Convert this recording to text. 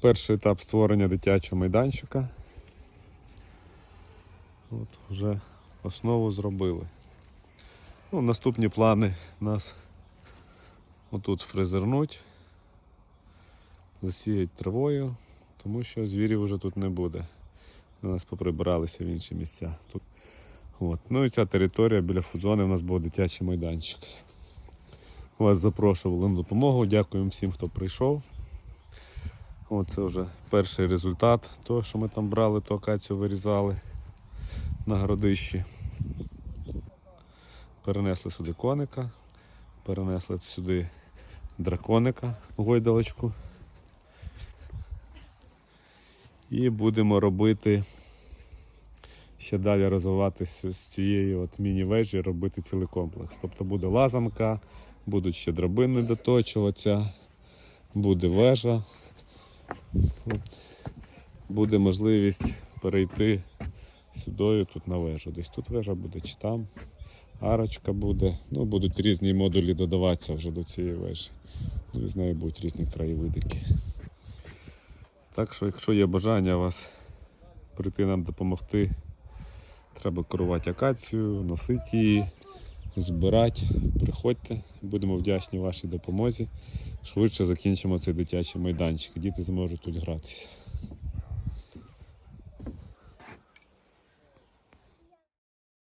Перший етап створення дитячого майданчика. От вже основу зробили. Ну, наступні плани нас отут фрезернуть, засіять травою, тому що звірів вже тут не буде. У нас поприбиралися в інші місця. Тут. От. Ну і ця територія біля фудзони у нас був дитячий майданчик. Вас запрошували на допомогу. Дякуємо всім, хто прийшов. От це вже перший результат того, що ми там брали, ту акацію вирізали на городищі. Перенесли сюди коника, перенесли сюди драконика, гойдалочку. І будемо робити ще далі розвиватися з цієї міні-вежі, робити цілий комплекс. Тобто буде лазанка, будуть ще драбини доточуватися, буде вежа. Буде можливість перейти сюди, тут на вежу. Десь тут вежа буде чи там, арочка буде. Ну, будуть різні модулі додаватися вже до цієї вежі. Ну, і з нею будуть різні краєвидики. Так що, якщо є бажання вас прийти нам допомогти, треба керувати акацію, носити її, збирати, приходьте, будемо вдячні вашій допомозі. Швидше закінчимо цей дитячий майданчик. Діти зможуть тут гратися.